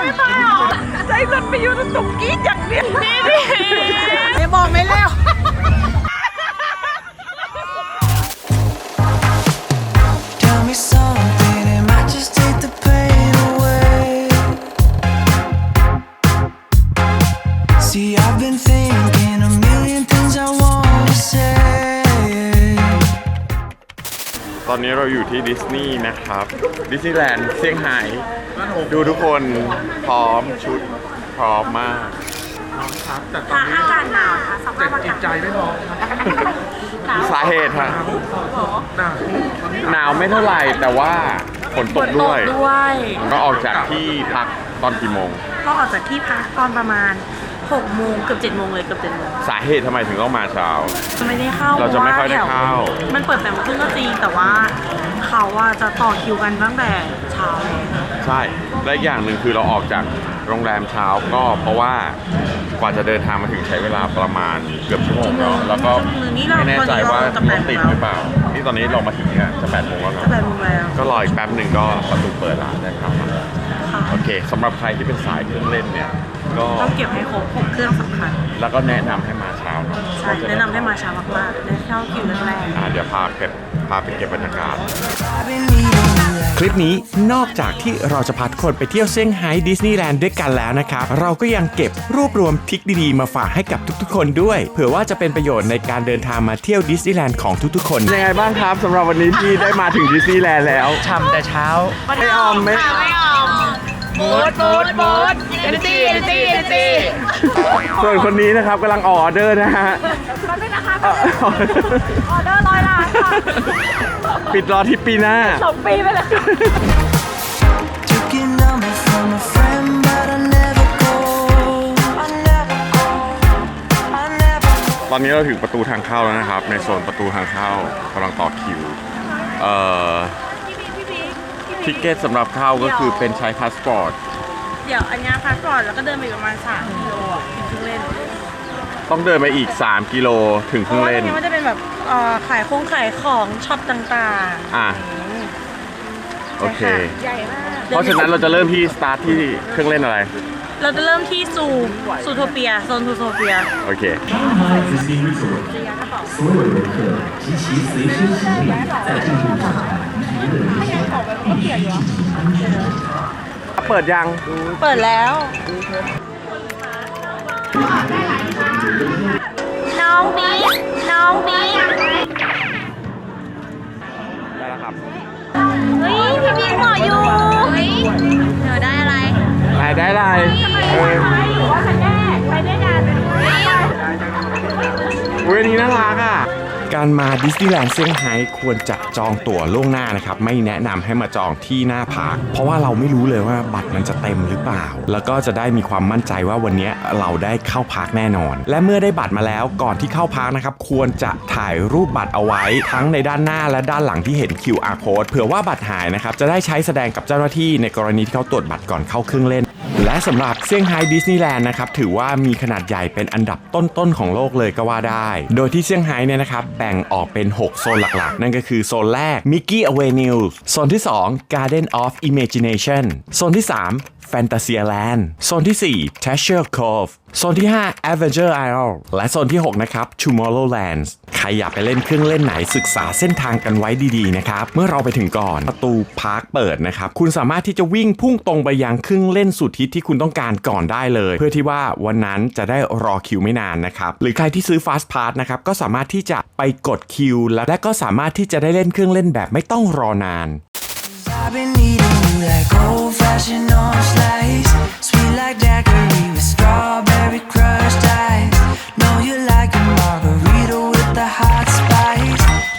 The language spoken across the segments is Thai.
ไม่ตายหรอใจสั่นไปอยู่ตรงตุ่มกรีดอย่างเดียวพี่พี่ไม่บอกไม่แล้ว อนนี้เราอยู่ที่ดิสนีย์นะครับ ดิสนีย์แลนด์เซี่ยงไฮ้ดูทุกคนพร้อมชุดพร้อมมากครับแต่ตอนนี้อากาศหนาวค่ะสภาแต่พอาจิกาตศใจไม่พอครับสาเหตุฮะหน้าหนาวไม่เท่าไหร่แต่ว่าฝนตกด้วย ด้วยก็ออกจากที่พักตอนกี่โมง ก็ออกจากที่พักตอนประมาณ 6โมงเกือบ7โมงเลยเกือบ7โมงสาเหตุทำไมถึงต้องมาเช้า จะไม่ได้เข้าเราจะไม่ค่อยได้เข้าพระว่ดี๋ยวมันเปิดแต่โมงครึ่งก็จริงแต่ว่า เขาอะจะต่อคิวกันตั้งแต่เช้าเลยใช่ และอีกอย่างหนึ่งคือเราออกจากโรงแรมเช้าก็เพราะว่ากว่าจะเดินทางมาถึงใช้เวลาประมาณเกือบชั่วโมงแล้วแล้วก็ไม่แน่ใจว่ารถติดหรือเปล่านี่ตอนนี้เรามาถึงเนี่ยจะแปดโมงแล้วเนาะจะแปดโมงแล้วก็รออีกแป๊บหนึ่งก็ประตูเปิดแล้วนะครับค่ะโอเคสำหรับใครที่เป็นสายเครื่องเล่นเนี่ย ก็ต้องเก็บให้ครบ6เครื่องสำคัญ แล้วก็แนะนำให้มาเช้าเนาะใช่แนะนำให้มาเช้ามากๆได้เข้าคิวแรกๆ อ่าเดี๋ยวพาเก็บพาไปเก็บบรรยากาศ I've been needing you like คลิปนี้นอกจากที่เราจะพาทุกคนไปเที่ยวเซี่ยงไฮ้ดิสนีย์แลนด์ด้วยกันแล้วนะครับ เราก็ยังเก็บรวบรวมทริคดีๆ มาฝากให้กับทุกๆ คนด้วย เผื่อว่าจะเป็นประโยชน์ในการเดินทางมาเที่ยวดิสนีย์แลนด์ของทุกๆ คน ยังไงบ้างครับสำหรับวันนี้ที่ได้มาถึงดิสนีย์แลนด์แล้ว ทำแต่เช้า ไม่ออมไม่ไม่ออก บูดบูดบูดเอเนจีเอเนจีเอเนจีส่วนคนนี้นะครับกำลังออเดอร์นะฮะ มันเป็นนะคะออเดอร์ร้อยล้านค่ะปิดรอที่ปีหน้า สองปีไปเลยค่ะ took your number from a friend, but I never call. I never call. I never ตอนนี้เราถึงประตูทางเข้าแล้วนะครับ ในโซนประตูทางเข้ากำลังต่อคิว เอ่อ ทิเกตสำหรับเข้าก็คือเป็นใช้พาสปอร์ต เดี๋ยวอันนี้พาสปอร์ตแล้วก็เดินไปอีกประมาณ3กิโลอะถึงเครื่องเล่นต้องเดินไปอีก 3 กิโลถึงเครื่องเล่นพราะว่ามันจะเป็นแบบเอ่อขายคงขายของช็อปต่างอะๆโอเคใหญ่มากเพราะฉะนั้นเราจะเริ่มที่สตาร์ทที่เครื่องเล่นอะไร เราจะเริ่มที่ซูซูโทเปียโซนซูโทเปียโอเค เปิดยังเปิดแล้ว น้องบิ๊กน้องบิ๊กได้แล้วครับเฮ้ยพี่บิ๊กเหมาะอยู่เฮ้ยเดี๋ยวได้อะไรได้ได้ไรเออหรือว่าคันแรกไปด้วยกันไปด้วยอุ้ยอันนี้น่ารักอะ การมาดิสนีย์แลนด์เซี่ยงไฮ้ควรจะจองตั๋วล่วงหน้านะครับ ไม่แนะนำให้มาจองที่หน้าพาร์คเพราะว่าเราไม่รู้เลยว่าบัตรมันจะเต็มหรือเปล่า แล้วก็จะได้มีความมั่นใจว่าวันนี้เราได้เข้าพาร์คแน่นอน และเมื่อได้บัตรมาแล้วก่อนที่เข้าพาร์คนะครับ ควรจะถ่ายรูปบัตรเอาไว้ ทั้งในด้านหน้าและด้านหลังที่เห็น QR code เผื่อว่าบัตรหายนะครับจะได้ใช้แสดงกับเจ้าหน้าที่ในกรณีที่เขาตรวจบัตรก่อนเข้าเครื่องเล่น และสำหรับเซี่ยงไฮ้ดิสนีย์แลนด์นะครับถือว่ามีขนาดใหญ่เป็นอันดับต้นๆของโลกเลยก็ว่าได้ โดยที่เซี่ยงไฮ้เนี่ยนะครับแบ่งออกเป็น 6 โซนหลักๆ นั่นก็คือโซนแรก Mickey Avenue โซนที่ 2 Garden of Imagination โซนที่ 3 Fantasia Land โซนที่ 4 Treasure Cove โซนที่ 5 Avenger Isle และโซนที่ 6 นะครับ Tomorrowland ใครอยากไปเล่นเครื่องเล่นไหนศึกษาเส้นทางกันไว้ดีๆนะครับ เมื่อเราไปถึงก่อนประตูพาร์คเปิดนะครับ คุณสามารถที่จะวิ่งพุ่งตรงไปยังเครื่องเล่นสุดฮิตที่คุณต้องการก่อนได้เลย เพื่อที่ว่าวันนั้นจะได้รอคิวไม่นานนะครับ หรือใครที่ซื้อ Fast Pass นะครับก็สามารถที่จะไปกดคิว และและก็สามารถที่จะได้เล่นเครื่องเล่นแบบไม่ต้องรอนาน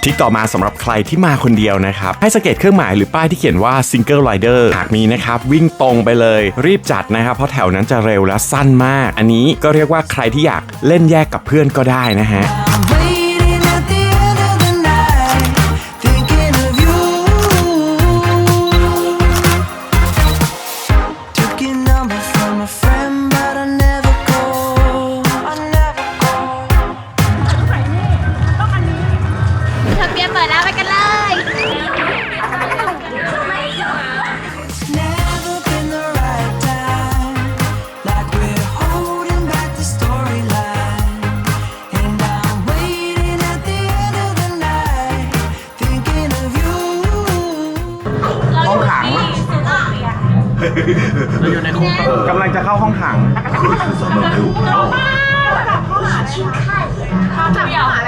ที่ต่อมาสำหรับใครที่มาคนเดียวนะครับ ให้สังเกตเครื่องหมายหรือป้ายที่เขียนว่า Single Rider หากมีนะครับ วิ่งตรงไปเลย รีบจัดนะครับ เพราะแถวนั้นจะเร็วและสั้นมาก อันนี้ก็เรียกว่าใครที่อยากเล่นแยกกับเพื่อนก็ได้นะฮะ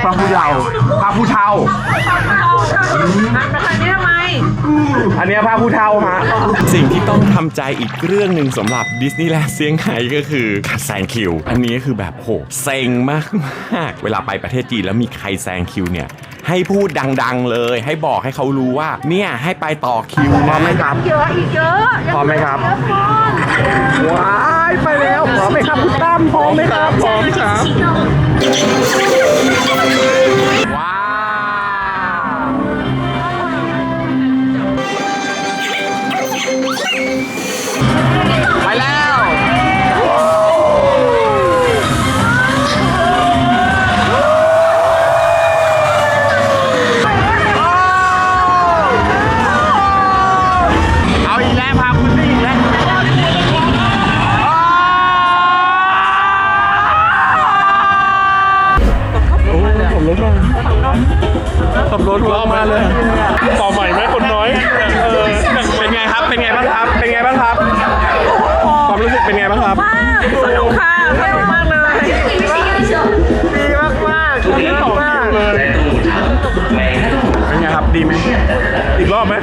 พระผู้เยาว์พระผู้เฒ่า ไปทางนี้ทำไม อันเนี้ยพระผู้เฒ่าฮะสิ่งที่ต้องทำใจอีกเรื่องหนึ่งสำหรับดิสนีย์แลนด์เซี่ยงไฮ้ก็คือการแซงคิว อันนี้คือแบบโหเซ็งมากมากๆเวลาไปประเทศจีนแล้วมีใครแซงคิวเนี่ย ให้พูดดังๆเลย ให้บอกให้เขารู้ว่า เนี่ยให้ไปต่อคิวนะพร้อมไหมครับ เยอะอีกเยอะพร้อมไหมครับว้ายไปแล้วพร้อมไหมครับคุณตั้มพร้อมไหมครับพร้อมครับว้ Thank you. สนุกค่ะสนุกมากเลยดีมากมากดีมากมากเป็นไงครับดีไหมอีกรอบไหม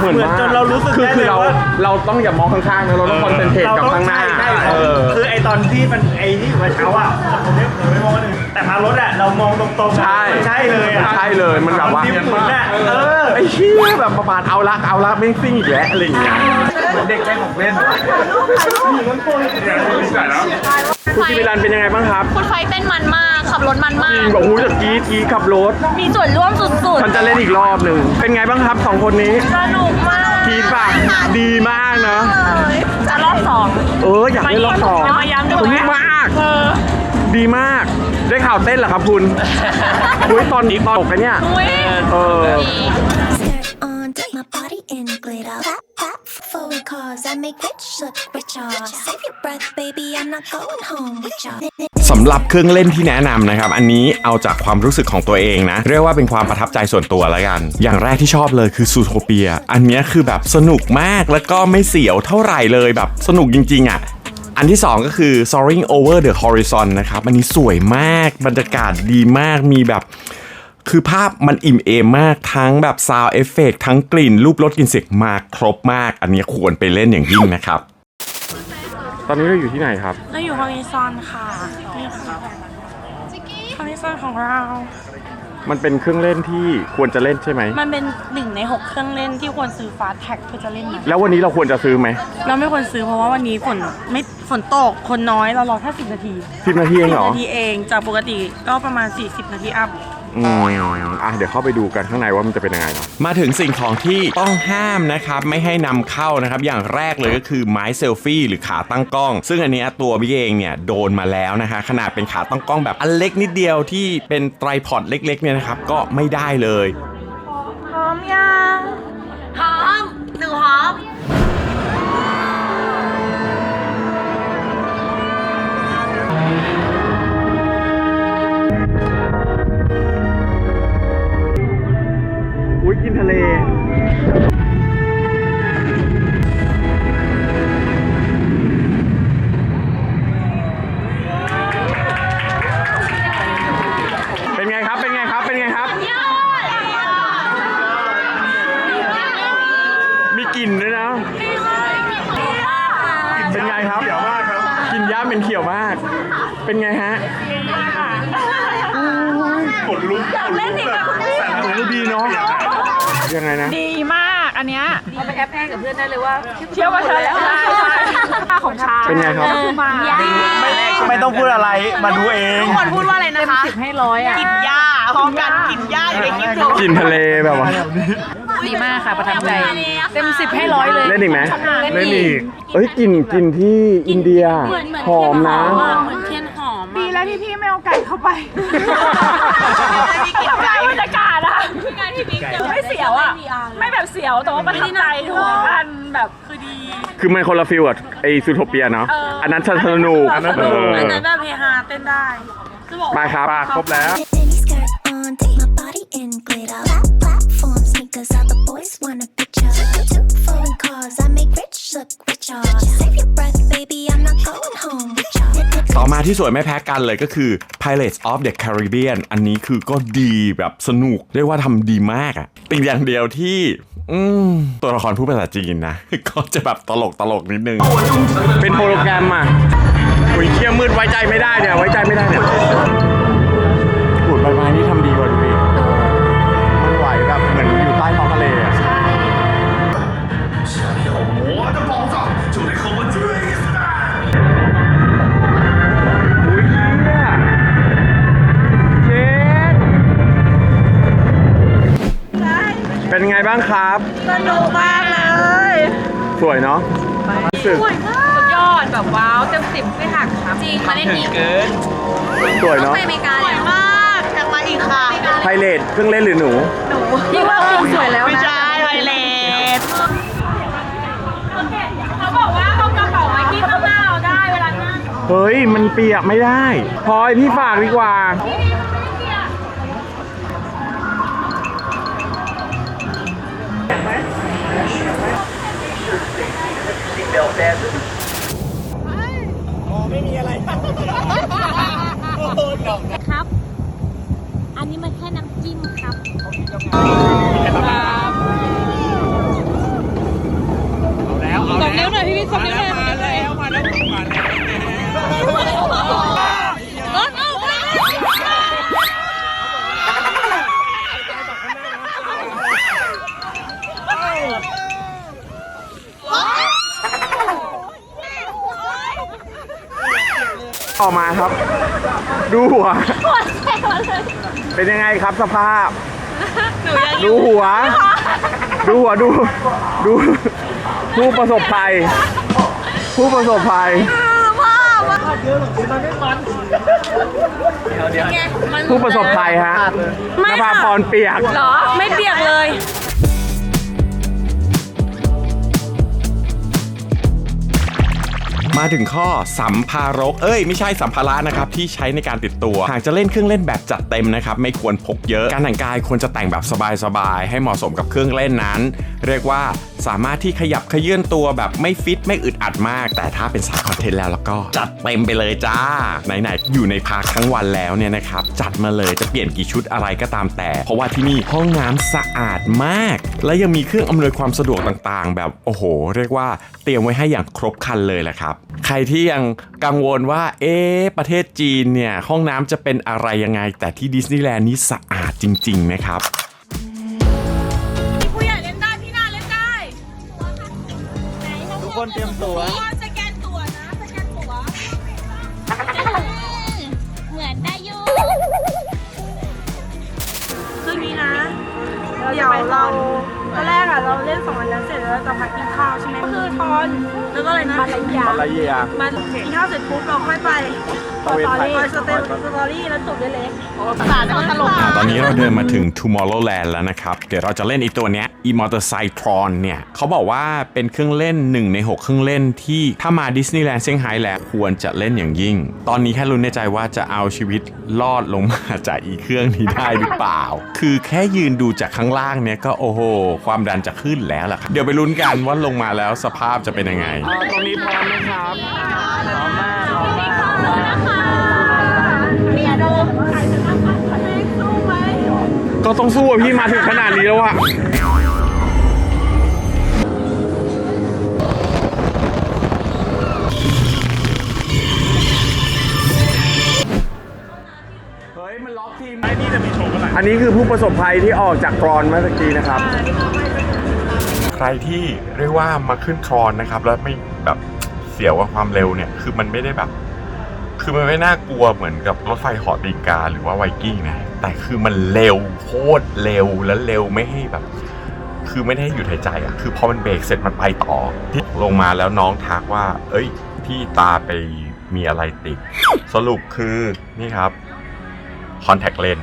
เหมือนจนเรารู้สึกคือคือเราเราต้องอย่ามองข้างๆนะเราต้องคอนเซนเทรตกับข้างหน้าเออคือไอตอนที่มันไอที่อยู่กระเช้าอะผมไม่ผมไม่มองคนอื่นแต่มารถอะเรามองตรงๆใช่ใช่เลยอะใช่เลยมันแบบว่าดิฟหมุนอะเออไอ้เชี่ยแบบประมาณเอาละเอาละไม่งซิ่งอีกแล้วอะไรอย่างเงี้ย เหมือนเด็กเล่นของเล่นคุณกิมิลันเป็นยังไงบ้างครับคุณไฟเต้นมันมากขับรถมันมาจริก งบอกหูจากกรีดกรีดขับรถ มีส่วนร่วมสุดฉันจะเล่นอีกรอบหนึ่ง เป็นไงบ้างครับสองคนนี้ๆ สนุกมากกรีดป่ะดีมากนะ เลยจะรอบสอง เอออยากเล่นรอบสองมาย้ำด้วย สนุกมากดีมาก ได้ข่าวเต้นเหรอครับคุณคุยตอนนี้ตอนตกกันเนี่ย อุ้ยเออ Skirt cause I make rich look richer. Save your breath, baby, I'm not going home with ya. สำหรับเครื่องเล่นที่แนะนำนะครับ อันนี้เอาจากความรู้สึกของตัวเองนะ เรียกว่าเป็นความประทับใจส่วนตัวแล้วกัน อย่างแรกที่ชอบเลยคือซูโทเปีย อันเนี้ยคือแบบสนุกมากแล้วก็ไม่เสียวเท่าไหร่เลยแบบสนุกจริง ๆอะอันที่ 2 ก็คือ Soaring Over the Horizon นะครับ อันนี้สวยมาก บรรยากาศดีมาก มีแบบ คือภาพมันอิ่มเอมมากทั้งแบบซาวเอฟเฟกทั้งกลิ่นรูปรสกลิ่นเสียงมาครบมาก อันนี้ควรไปเล่นอย่างยิ่งนะครับ ตอนนี้เราอยู่ที่ไหนครับ เราอยู่ฮอริซอนค่ะนี่ค่ะฮอริซอนของเรา มันเป็นเครื่องเล่นที่ควรจะเล่นใช่ไหม มันเป็นหนึ่งในหกเครื่องเล่นที่ควรซื้อฟาสแท็กเพื่อจะเล่นมันแล้ววันนี้เราควรจะซื้อไหมเราไม่ควรซื้อเพราะว่าวันนี้ฝนไม่ฝนตกคนน้อยเรารอแค่สิบนาทีสิบนาทีเองเหรอนาทีเองจากปกติก็ประมาณ 40 นาทีอัพ อืมอะเดี๋ยวเข้าไปดูกันข้างในว่ามันจะเป็นยังไงเนาะมาถึงสิ่งของที่ต้องห้ามนะครับไม่ให้นำเข้านะครับ อย่างแรกเลยก็คือไม้เซลฟี่หรือขาตั้งกล้อง ซึ่งอันเนี้ยตัวพี่เองเนี่ยโดนมาแล้วนะคะขนาดเป็นขาตั้งกล้องแบบอันเล็กนิดเดียวที่เป็นไตรพอดเล็กๆเนี่ยนะครับก็ไม่ได้เลยพร้อมยังหอมหนึ่งหอมอุ้ย เพื่อนได้เลยว่าเชื่อว่าเธอแล้วของชาเป็นไงครับมาไม่ต้องพูดอะไรมาดูเองคนพูดว่าอะไรนะคะสิบให้ร้อยอะกินหญ้าพร้อมกันกินหญ้าอยู่ในคลิปถูกกลิ่นทะเลแบบว่าดีมากค่ะประทับใจเต็มสิบให้ร้อยเลยเล่นอีกไหมเล่นอีกเอ้ยกลิ่นกลิ่นที่อินเดียหอมนะเหมือนเทียนหอมดีแล้วที่พี่ไม่เอาไก่เข้าไปทำลายบรรยากาศอะไม่เสียวอะไม่แบบเสียวแต่ว่าประทับใจทุกอันแบบคือดี คือมันคนละฟิลกับไอซูโทเปียเนาะเอออัอันนั้นสนุกอันนั้นเออแบบเฮฮาเต้นได้จะบอกไปว่าครับครบแล้ว ต่อมาที่สวยไม่แพ้กันเลยก็คือ Pirates of the Caribbean อันนี้คือก็ดีแบบสนุก เรียกว่าทำดีมากอะติดอย่างเดียวที่ตัวละครพูดภาษาจีนนะ ก็จะแบบตลกตลกนิดนึง เป็นโปรแกรมอะอุ้ยเคี้ยมืดไว้ใจไม่ได้เนี่ย ไว้ใจไม่ได้เนี่ย บ้างครับ สนุกมากเลยสวยเนาะรู้สึกสุดยอดแบบว้าวเต็มสิบไม่หักครับจริงมาเล่นอีกสวยเนาะไปอเมริกาสวยมากอยากมาอีกค่ะไพเรตเครื่องเล่นหรือหนูพี่ว่าปิงสวยแล้วนะไม่ใช่ไวเลสเขาบอกว่าเอากระเป๋าไว้ที่ข้างหน้าเราได้เวลานั่งเฮ้ยมันเปียกไม่ได้พลอยพี่ฝากดีกว่า ครับ อันนี้มันแค่น้ำจิ้มครับส่งเร็วหน่อยพี่วิทย์ส่งเร็วหน่อยมาแล้วมาแล้วมาแล้ว ออกมาครับ ดูหัวเป็นยังไงครับสภาพดูหัว ดูหัวดู ดู ผู้ประสบภัย ผู้ประสบภัยผู้ประสบภัยฮะนภาพรเปียก เหรอ ไม่เปียกเลย มาถึงข้อสัมภารก เอ้ยไม่ใช่สัมภาระนะครับที่ใช้ในการติดตัว หากจะเล่นเครื่องเล่นแบบจัดเต็มนะครับไม่ควรพกเยอะ การแต่งกายควรจะแต่งแบบสบายๆ ให้เหมาะสมกับเครื่องเล่นนั้น เรียกว่าสามารถที่ขยับขยื่นตัวแบบไม่ฟิตไม่อึดอัดมาก แต่ถ้าเป็นสายคอนเทนต์แล้วแล้วก็จัดเต็มไปเลยจ้า ไหนๆอยู่ในพาร์คทั้งวันแล้วเนี่ยนะครับจัดมาเลยจะเปลี่ยนกี่ชุดอะไรก็ตามแต่ เพราะว่าที่นี่ห้องน้ำสะอาดมาก และยังมีเครื่องอำนวยความสะดวกต่างๆ แบบโอ้โห เรียกว่าเตรียมไว้ให้อย่างครบครันเลยแหละครับใครที่ยังกังวลว่า เอ๊ะประเทศจีนเนี่ย ห้องน้ำจะเป็นอะไรยังไง แต่ที่ดิสนีย์แลนด์นี้สะอาดจริง ๆ นะครับ ผู้ใหญ่เล่นได้ พี่นาเล่นได้ทุกคนเตรียมตัว สแกนตัวนะ สแกนตัวเหมือนได้อยูคืนนี้นะ เดี๋ยวเรา ตอนแรกอะเราเล่นสองอันนั้นเสร็จแล้วเราจะพักกินข้าวใช่ไหมคือทอนแล้วก็อะไรนะมาลายาอะไรเยียมากินข้าวเสร็จปุ๊บเราค่อยไปตอรี่ไปสเตลสตอรี่แล้วจบได้เล็กสารตลกอ่าตอนนี้เราเดินมาถึง Tomorrowland แล้วนะครับ เดี๋ยวเราจะเล่นอีตัวเนี้ย e m o t o r c y t r o n เนี่ยเขาบอกว่าเป็นเครื่องเล่น1ใน 6 เครื่องเล่นที่ถ้ามาดิสนีย์แลนด์เซี่ยงไฮ้แล้วควรจะเล่นอย่างยิ่ง ตอนนี้แค่ลุ้นในใจว่าจะเอาชีวิตรอดลงมาจากอีเครื่องนี้ได้หรือเปล่า คือแค่ยืนดูจากข้างล่างเนี่ยก็โอ้โหความดันจะขึ้นแล้วล่ะครับเดี๋ยวไปลุ้นกันว่าลงมาแล้วสภาพจะเป็นยังไงตรงนี้พร้อมไหมครับก็ต้องสู้อะพี่มาถึงขนาดนี้แล้วอะ อะไรอันนี้คือผู้ประสบภัยที่ออกจากกรอนเมื่อกี้นะครับ ใครที่เรียกว่ามาขึ้นทรอนนะครับ แล้วไม่แบบเสียวกับความเร็วเนี่ย คือมันไม่ได้แบบ คือมันไม่น่ากลัวเหมือนกับรถไฟเหอตีกาหรือว่าไวกิ้งนะ แต่คือมันเร็วโคตรเร็วแล้วเร็วไม่ให้แบบ คือไม่ได้ให้หยุดหายใจอะ่ะ คือพอมันเบรกเสร็จมันไปต่อ ที่ลงมาแล้วน้องทักว่า เอ้ย พี่ตาไปมีอะไรติด สรุปคือนี่ครับคอนแทคเลน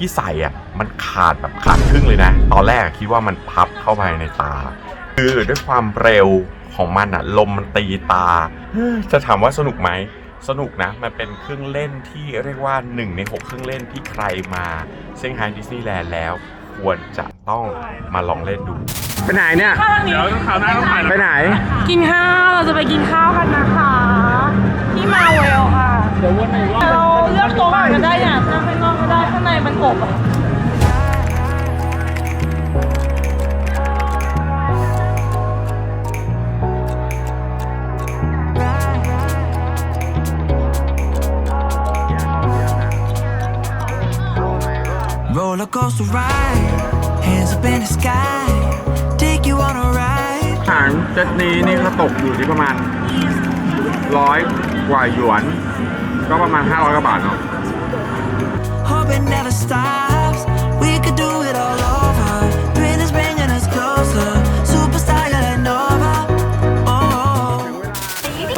ที่ใส่อะมันขาดแบบขาดครึ่งเลยนะ ตอนแรกคิดว่ามันพับเข้าไปในตา คือด้วยความเร็วของมันอะลมมันตีตา จะถามว่าสนุกไหมสนุกนะ มันเป็นเครื่องเล่นที่เรียกว่า 1 ใน 6 เครื่องเล่นที่ใครมาเซี่ยงไฮ้ดิสนีย์แลนด์แล้ว ควรจะต้องมาลองเล่นดู ไปไหนเนี่ย เดี๋ยวคราวหน้าต้องถ่ายไปไหน กินข้าว เราจะไปกินข้าวกันนะคะ ที่มาเวลค่ะเราเลือกโต๊ะก่อนก็ได้เนี่ยนั่งข้างนอกก็ ได้ข้างในมันอบอะ Roller coaster ride, hands up in the sky, take you on a ride. อาหารเซตนี้นี่ก็ตกอยู่ที่ประมาณร้อยกว่าหยวน ก็ประมาณ 500กว่าบาทเนาะ It never stops.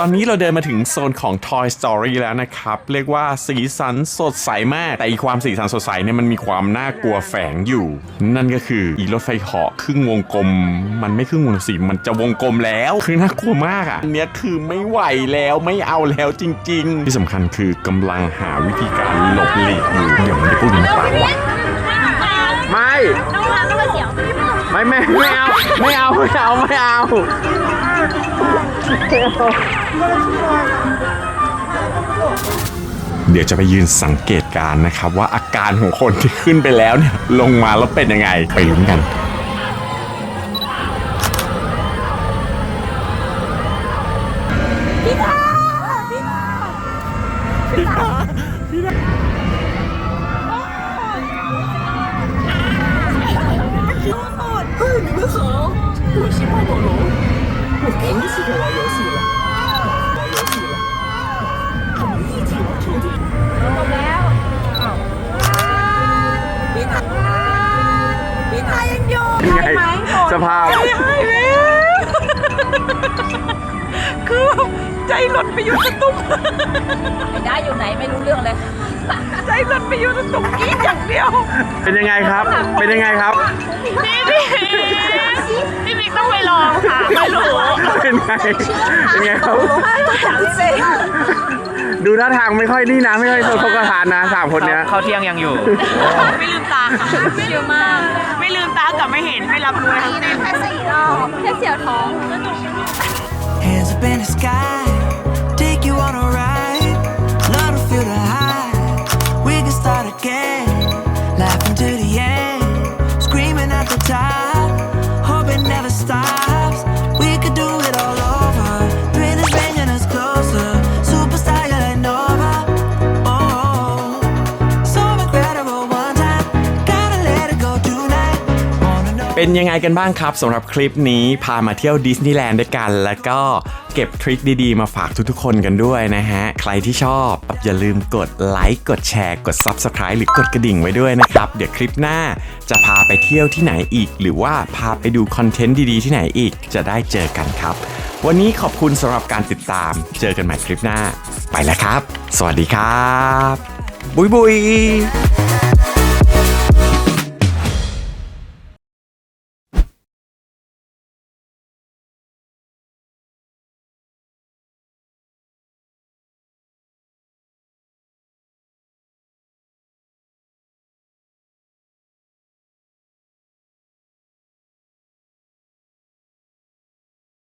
อนนี้เราเดินมาถึงโซนของ Toy Story แล้วนะครับ เรียกว่าสีสันสดใสมาก แต่อีความสีสันสดใสเนี่ยมันมีความน่ากลัวแฝงอยู่ นั่นก็คืออีรถไฟเหาะครึ่งวงกลม มันไม่ครึ่งวงสีมันจะวงกลมแล้วคือน่ากลัวมากอะอันเนี้ยคือไม่ไหวแล้วไม่เอาแล้วจริง ๆ ที่สำคัญคือกำลังหาวิธีการหลบหลีกอยู่เดี๋ยวมันจะพูดมันปากว่าไม่ไม่ไม่ไม่เอาไม่เอาไม่เอาไม่เอา เดี๋ยวจะไปยืนสังเกตการ์นะครับ ว่าอาการของคนที่ขึ้นไปแล้วเนี่ย ลงมาแล้วเป็นยังไง ไปลุ้นกัน พคือใจหล่นไปอยู่ตะตุ่มไม่ได้อยู่ไหนไม่รู้เรื่องเลย ใจหล่นไปอยู่ตะตุ่มกรีดอย่างเดียว เป็นยังไงครับ เป็นยังไงครับพี่พี่พี่บิ๊กต้องไปลองค่ะไม่รู้ เป็นไงเป็นไงครับ ถามสิ ดูท่าทางไม่ค่อยนี่นะไม่ค่อยเขากระทานนะสามคนเนี้ย เขาเที่ยงยังอยู่ ไม่ลืมตาค่ะไม่ลืมมาก ไม่ลืมตากับไม่เห็นไม่รับรู้อะไรทั้งสิ้นแค่สี่รอบแค่เสียวท้อง Hands up in the sky, เป็นยังไงกันบ้างครับสำหรับคลิปนี้พามาเที่ยวดิสนีย์แลนด์ด้วยกัน แล้วก็เก็บทริคดีๆ มาฝากทุกๆคนกันด้วยนะฮะ ใครที่ชอบอย่าลืมกดไลค์กดแชร์กด Subscribe หรือกดกระดิ่งไว้ด้วยนะครับ เดี๋ยวคลิปหน้าจะพาไปเที่ยวที่ไหนอีก หรือว่าพาไปดูคอนเทนต์ดีๆ ที่ไหนอีกจะได้เจอกันครับ วันนี้ขอบคุณสำหรับการติดตาม เจอกันใหม่คลิปหน้า ไปแล้วครับ สวัสดีครับ บุยบุย